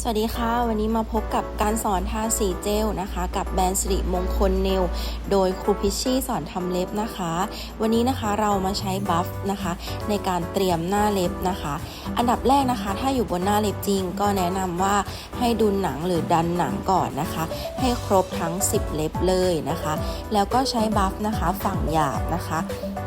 สวัสดีค่ะ วันนี้มาพบกับการสอนทาสีเจลนะคะ กับแบรนด์สิริมงคลเนล โดยครูพิชชี่สอนทำเล็บนะคะ วันนี้นะคะเรามาใช้บัฟนะคะ ในการเตรียมหน้าเล็บนะคะ อันดับแรกนะคะ ถ้าอยู่บนหน้าเล็บจริง ก็แนะนำว่าให้ดูหนังหรือดันหนังก่อนนะคะ ให้ครบทั้ง 10 เล็บเลยนะคะ แล้วก็ใช้บัฟนะคะฝั่งหยาบนะคะ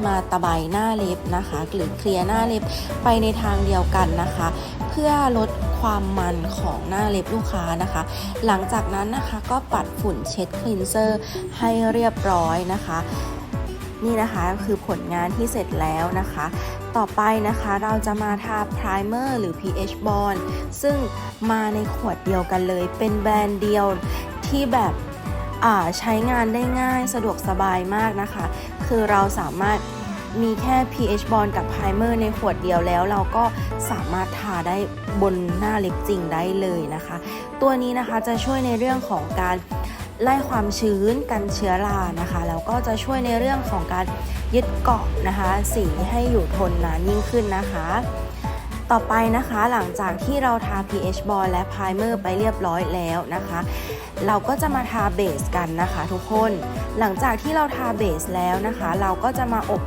มาตะไบหน้าเล็บนะคะหรือเคลียร์หน้าเล็บไปในทางเดียวกันนะคะ เพื่อลด ความมันของหน้าเล็บลูกค้านะคะ หลังจากนั้นนะคะก็ปัดฝุ่นเช็ดคลีนเซอร์ให้เรียบร้อยนะคะ นี่นะคะคือผลงานที่เสร็จแล้วนะคะ ต่อไปนะคะเราจะมาทาไพรเมอร์หรือ pH bond ซึ่งมาในขวดเดียวกันเลย เป็นแบรนด์เดียวที่แบบใช้งานได้ง่ายสะดวกสบายมากนะคะ คือเราสามารถ มีแค่ pH bond กับ primer ในขวดเดียวแล้ว เราก็สามารถทาได้บนหน้าเล็บจริงได้เลยนะคะ ตัวนี้นะคะจะช่วยในเรื่องของการไล่ความชื้นกันเชื้อรานะคะ แล้วก็จะช่วยในเรื่องของการยึดเกาะนะคะ สีให้อยู่ทนนานยิ่งขึ้นนะคะ ต่อไปนะคะหลังจากที่เราทา pH bond และ primer ไปเรียบร้อยแล้วนะคะ เราก็จะมาทาเบสกันนะคะ ทุกคน หลังจากที่เราทาเบสแล้วนะคะ เราก็จะมาอบ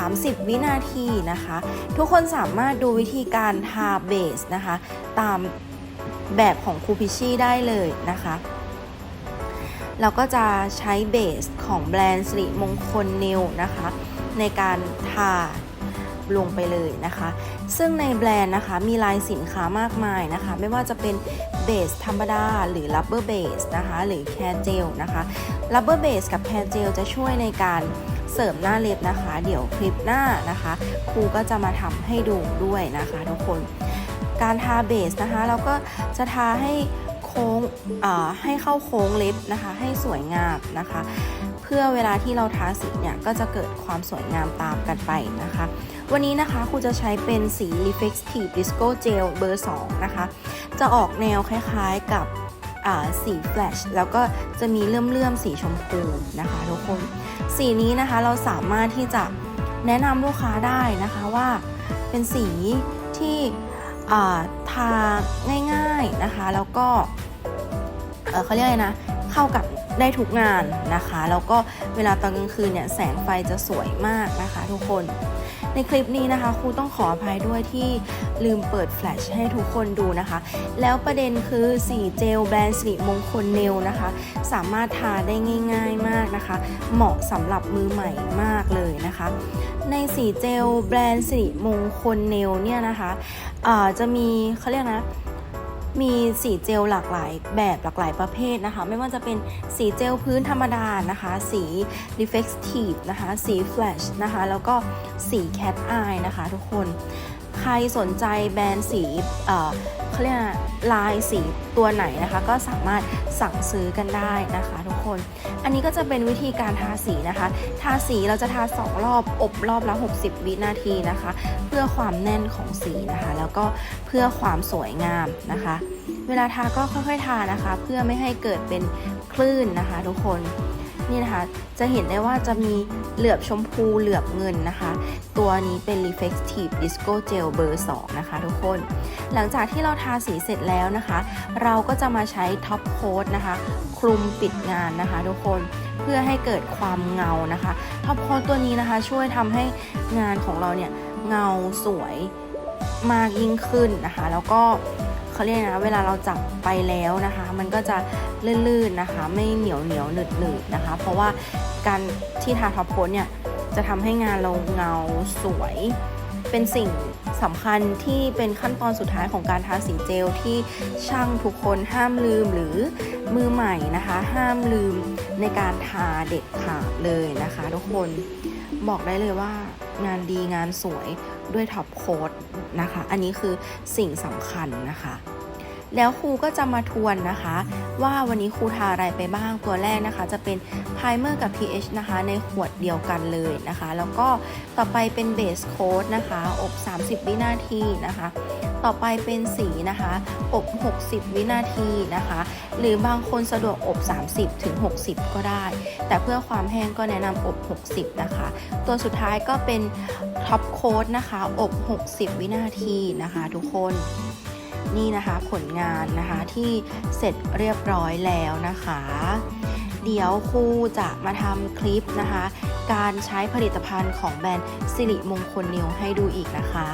30 วินาทีนะคะ ทุกคนสามารถดูวิธีการทาเบสนะคะ ตามแบบของครูพิชชี่ได้เลยนะคะเราก็จะใช้เบสของแบรนด์สิริมงคลนิวนะคะ ในการทา ลงไปเลยนะคะ ซึ่งในแบรนด์นะคะมีลายสินค้ามากมายนะคะ ไม่ว่าจะเป็นเบสธรรมดาหรือ rubber base นะคะหรือแคร์เจลนะคะ rubber base กับแคร์เจลจะช่วยในการเสริมหน้าเล็บนะคะ เดี๋ยวคลิปหน้านะคะครูก็จะมาทำให้ดูด้วยนะคะทุกคน การทาเบสนะคะ เราก็จะทาให้โค้งให้เข้าโค้งเล็บนะคะ ให้สวยงามนะคะ เพื่อเวลาที่เราทาสีเนี่ยก็จะเกิดความสวยงามตามกันไปนะคะ วันนี้นะคะครูจะใช้เป็นสี Reflective Disco Gel เบอร์ 2 นะคะ จะออกแนวคล้ายๆกับสีแฟลชแล้วก็จะมีเลื่อมๆสีชมพูนะคะทุกคน สีนี้นะคะเราสามารถที่จะแนะนำลูกค้าได้นะคะว่าเป็นสีที่ทาง่ายๆนะคะ แล้วก็เเขาเรียกอะไรนะ เข้ากับ ได้ทุกงานนะคะ แล้วก็เวลาตอนกลางคืนเนี่ยแสงไฟจะสวยมากนะคะ ทุกคนในคลิปนี้นะคะครูต้องขออภัยด้วยที่ลืมเปิดแฟลชให้ทุกคนดูนะคะ แล้วประเด็นคือสีเจลแบรนด์สิริมงคลเนลนะคะ สามารถทาได้ง่ายๆมากนะคะ เหมาะสำหรับมือใหม่มากเลยนะคะ ในสีเจลแบรนด์สิริมงคลเนลเนี่ยนะคะะจะมีเขาเรียกนะ มีสีเจลหลากหลายแบบหลากหลายประเภทนะคะ ไม่ว่าจะเป็นสีเจลพื้นธรรมดานะคะ สี reflective นะคะ สี flash นะคะ แล้วก็สี cat eye นะคะทุกคน ใครสนใจแบรนด์สีเเขาเรียกลายสีตัวไหนนะคะ ก็สามารถสั่งซื้อกันได้นะคะทุกคน อันนี้ก็จะเป็นวิธีการทาสีนะคะ ทาสีเราจะทา 2 รอบอบรอบละ 60 วินาทีนะคะ เพื่อความแน่นของสีนะคะ แล้วก็เพื่อความสวยงามนะคะเวลาทาก็ค่อยๆทานะคะ เพื่อไม่ให้เกิดเป็นคลื่นนะคะ ทุกคนนี่นะคะจะเห็นได้ว่าจะมีเหลือบชมพูเหลือบเงินนะคะ ตัวนี้เป็น Reflective Disco Gel เบอร์ 2 นะคะทุกคน หลังจากที่เราทาสีเสร็จแล้วนะคะ เราก็จะมาใช้ท็อปโค้ดนะคะ คลุมปิดงานนะคะทุกคนเพื่อให้เกิดความเงานะคะท็อปโค้ดตัวนี้นะคะ ช่วยทำให้งานของเราเนี่ยเงาสวยมากยิ่งขึ้นนะคะ แล้วก็ เขาเรียกนะเวลาเราจับไปแล้วนะคะ มันก็จะลื่นๆนะคะ ไม่เหนียวเหนียวหนืดหนืดนะคะ เพราะว่าการที่ทาท็อปโค้ดเนี่ยจะทำให้งานเราเงาสวย เป็นสิ่งสำคัญที่เป็นขั้นตอนสุดท้ายของการทาสีเจลที่ช่างทุกคนห้ามลืมหรือมือใหม่นะคะ ห้ามลืมในการทาเด็ดขาดเลยนะคะ ทุกคนบอกได้เลยว่า งานดีงานสวยด้วยท็อปโค้ดนะคะ อันนี้คือสิ่งสำคัญนะคะ แล้วครูก็จะมาทวนนะคะ ว่าวันนี้ครูทาอะไรไปบ้างตัวแรกนะคะ จะเป็นไพรเมอร์กับ pH นะคะ ในขวดเดียวกันเลยนะคะ แล้วก็ต่อไปเป็นเบสโค้ดนะคะ อบ 30 วินาทีนะคะ ต่อไปเป็นสีนะคะ อบ 60 วินาทีนะคะ หรือบางคนสะดวกอบ 30ถึง60 ก็ได้ แต่เพื่อความแห้งก็แนะนำอบ 60 นะคะ ตัวสุดท้ายก็เป็นท็อปโค้ดนะคะ อบ 60 วินาทีนะคะ ทุกคน นี่นะคะผลงานนะคะที่เสร็จเรียบร้อยแล้วนะคะ เดี๋ยวครูจะมาทำคลิปนะคะ การใช้ผลิตภัณฑ์ของแบรนด์สิริมงคลนิวให้ดูอีกนะคะ